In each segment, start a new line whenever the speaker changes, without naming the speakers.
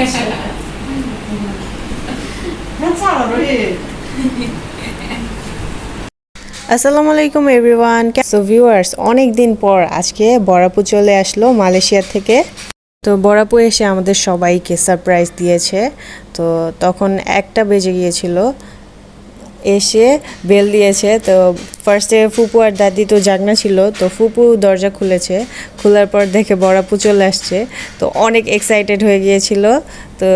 আসসালামু আলাইকুম everyone so viewers অনেক দিন পর আজকে বরাপু চলে আসলো মালয়েশিয়া থেকে। তো বরাপু এসে আমাদের সবাইকে সারপ্রাইজ দিয়েছে। তো তখন একটা বেজে গিয়েছিল। এসে বেল দিয়েছে। তো ফার্স্টে ফুপু আর দাদি তো জাগনা ছিল, তো ফুপু দরজা খুলেছে। খোলার পর দেখে বড়াপু চলে আসছে। তো অনেক এক্সাইটেড হয়ে গিয়েছিল। তো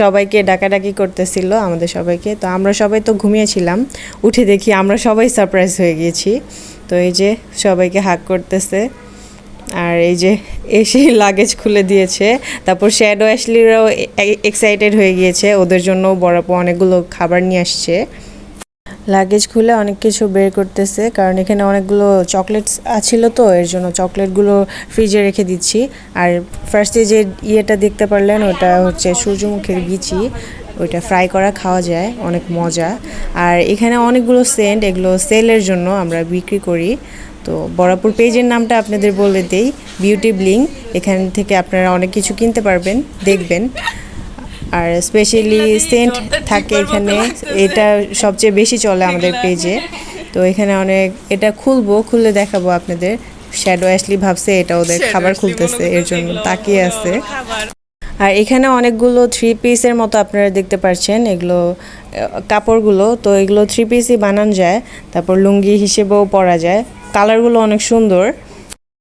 সবাইকে ডাকাডাকি করতেছিল আমাদের সবাইকে। তো আমরা সবাই তো ঘুমিয়েছিলাম উঠে দেখি আমরা সবাই সারপ্রাইজ হয়ে গিয়েছি। তো এই যে সবাইকে হাক করতেছে। আর এই যে এসে লাগেজ খুলে দিয়েছে। তারপর শ্যাডো অ্যাশলিরাও এক্সাইটেড হয়ে গিয়েছে। ওদের জন্য বড়াপু অনেকগুলো খাবার নিয়ে আসছে। লাগেজ খুলে অনেক কিছু বের করতেছে। কারণ এখানে অনেকগুলো চকলেটস ছিল তো, এর জন্য চকলেটগুলো ফ্রিজে রেখে দিচ্ছি। আর ফার্স্টে যে ইয়েটা দেখতে পারলেন, ওটা হচ্ছে সূর্যমুখীর বিচি ওইটা ফ্রাই করা, খাওয়া যায়, অনেক মজা। আর এখানে অনেকগুলো সেন্ট এগুলো সেলের জন্য আমরা বিক্রি করি। তো বরাপুর পেজের নামটা আপনাদের বলে দেই বিউটি ব্লিং এখান থেকে আপনারা অনেক কিছু কিনতে পারবেন, দেখবেন। আর স্পেশালি সেন্ট থাকে এখানে এটা সবচেয়ে বেশি চলে আমাদের পেজে তো এখানে অনেক এটা খুলবো খুলে দেখাবো আপনাদের। শ্যাডো অ্যাশলি ভাবছে এটা ওদের খাবার খুলতেছে এর জন্য তাকিয়ে আছে। আর এখানে অনেকগুলো থ্রি পিসের মতো আপনারা দেখতে পাচ্ছেন এগুলো কাপড়গুলো। তো এগুলো থ্রি পিসই বানানো যায় তারপর লুঙ্গি হিসেবেও পরা যায়। কালারগুলো অনেক সুন্দর।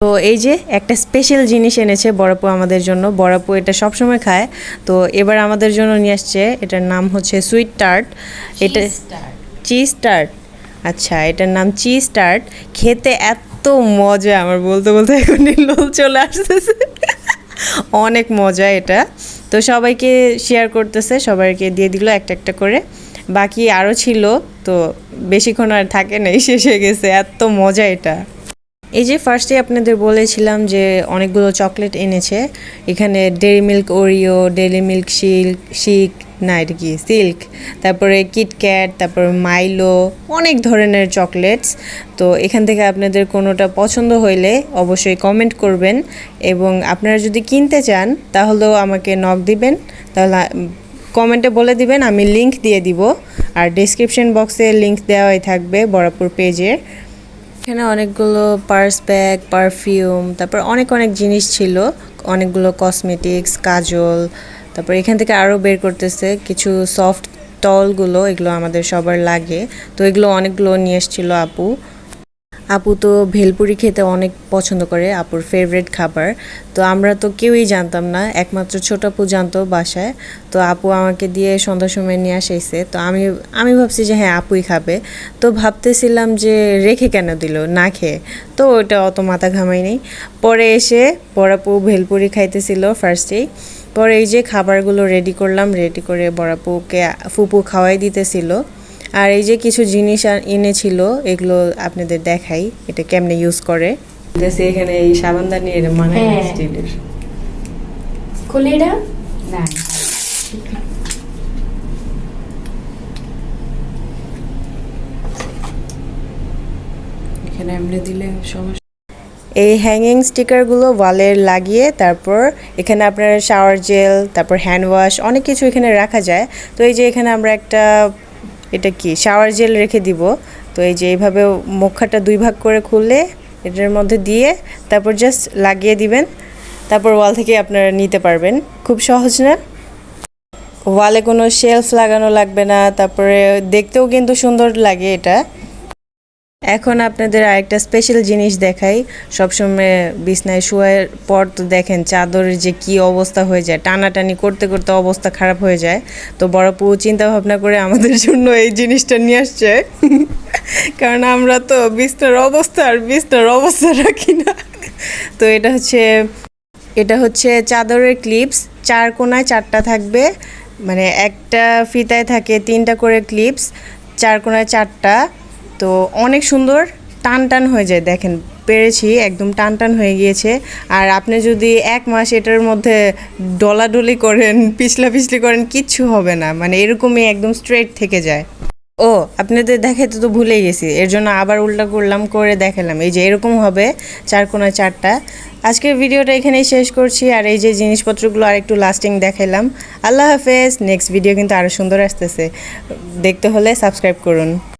তো এই যে একটা স্পেশাল জিনিস এনেছে বড়াপু আমাদের জন্য। বড়াপু এটা সবসময় খায়। তো এবার আমাদের জন্য নিয়ে আসছে এটার নাম হচ্ছে সুইট টার্ট এটা চিজ টার্ট আচ্ছা এটার নাম চিজ টার্ট খেতে এত মজা আমার বলতে বলতে এখন লোল চলে আসতেছে। অনেক মজা এটা। তো সবাইকে শেয়ার করতেছে সবাইকে দিয়ে দিল একটা একটা করে। বাকি আরও ছিল তো বেশিক্ষণ আর থাকে নাই শেষ হয়ে গেছে। এত মজা এটা। এই যে ফার্স্টে আপনাদের বলেছিলাম যে অনেকগুলো চকলেট এনেছে, এখানে Dairy Milk Oreo Dairy Milk Silk শিক না এটা কি সিল্ক তারপরে কিটক্যাট তারপরে মাইলো অনেক ধরনের চকলেটস তো এখান থেকে আপনাদের কোনোটা পছন্দ হইলে অবশ্যই কমেন্ট করবেন এবং আপনারা যদি কিনতে চান, তাহলেও আমাকে নক দিবেন। তাহলে কমেন্টে বলে দিবেন, আমি লিংক দিয়ে দিব। আর ডিসক্রিপশন বক্সে লিংক দেওয়াই থাকবে বরাপুর পেজের এখানে অনেকগুলো পার্স ব্যাগ পারফিউম তারপর অনেক অনেক জিনিস ছিল। অনেকগুলো কসমেটিক্স কাজল, তারপর এখান থেকে আরও বের করতেছে কিছু সফট টলগুলো এগুলো আমাদের সবার লাগে। তো এগুলো অনেকগুলো নিয়ে এসেছিল আপু। আপু তো ভেলপুরি খেতে অনেক পছন্দ করে, আপুর ফেভারিট খাবার। তো আমরা তো কেউই জানতাম না, একমাত্র ছোট আপু জানতো বাসায়। তো আপু আমাকে দিয়ে সন্ধ্যার সময় নিয়ে আসাইছে তো আমি আমি ভাবছি যে হ্যাঁ আপুই খাবে। তো ভাবতেছিলাম যে রেখে কেন দিল, না খেয়ে। তো ওটা অত মাথা ঘামাই নেই। পরে এসে বড়াপু ভেলপুরি খাইতেছিল ফার্স্টেই পরে এই যে খাবারগুলো রেডি করলাম রেডি করে বড়াপুকে ফুপু খাওয়াই দিতেছিল। আর এই যে কিছু জিনিস আর- এনেছিল এগুলো আপনাদের দেখাই এটা কেমনে ইউজ করে। এখানে এই সাবানদানি এর মানে
হ্যাঁ।
স্টিলের।
খুলে না।
এখানে এমনি দিলে সমস্যা। এই হ্যাঙ্গিং স্টিকারগুলো ওয়ালে লাগিয়ে তারপর এখানে আপনার শাওয়ার জেল তারপর হ্যান্ড ওয়াশ অনেক কিছু এখানে রাখা যায়। তো এই যে এখানে আমরা একটা এটা কি? শাওয়ার জেল রেখে দিব। তো এই যে এইভাবে মুখাটা দুই ভাগ করে খুললে এটার মধ্যে দিয়ে তারপর জাস্ট লাগিয়ে দিবেন। তারপর ওয়াল থেকে আপনারা নিতে পারবেন। খুব সহজ না? ওয়ালে কোনো শেলফ লাগানো লাগবে না। তারপরে দেখতেও কিন্তু সুন্দর লাগে এটা। এখন আপনাদের আরেকটা স্পেশাল জিনিস দেখাই। সবসময় বিছনায় শোয়ার পর তো দেখেন চাদরের যে কি অবস্থা হয়ে যায়, টানাটানি করতে করতে অবস্থা খারাপ হয়ে যায়। তো বড়পু চিন্তা ভাবনা করে আমাদের জন্য এই জিনিসটা নিয়ে আসছে। কারণ আমরা তো বিছনার অবস্থা আর বিছনার অবস্থা রাখি না। তো এটা হচ্ছে এটা হচ্ছে চাদরের ক্লিপস চার কোনায় চারটা থাকবে মানে একটা ফিতায় থাকে তিনটা করে ক্লিপস চার কোনায় চারটা। তো অনেক সুন্দর টান টান হয়ে যায়, দেখেন, পেরেছি, একদম টান টান হয়ে গিয়েছে। আর আপনি যদি এক মাস এটার মধ্যে ডলাডলি করেন, পিছলা পিছলি করেন, কিচ্ছু হবে না মানে এরকমই একদম স্ট্রেট থেকে যায়। ও, আপনাদের দেখাইতে তো ভুলে গেছি, এর জন্য আবার উল্টা করলাম, করে দেখালাম, এই যে এরকম হবে চার কোনায় চারটা। আজকের ভিডিওটা এখানেই শেষ করছি, আর এই যে জিনিসপত্রগুলো আর একটু লাস্টিং দেখাইলাম। আল্লাহ হাফেজ নেক্সট ভিডিও কিন্তু আরও সুন্দর আসতেছে, দেখতে হলে সাবস্ক্রাইব করুন।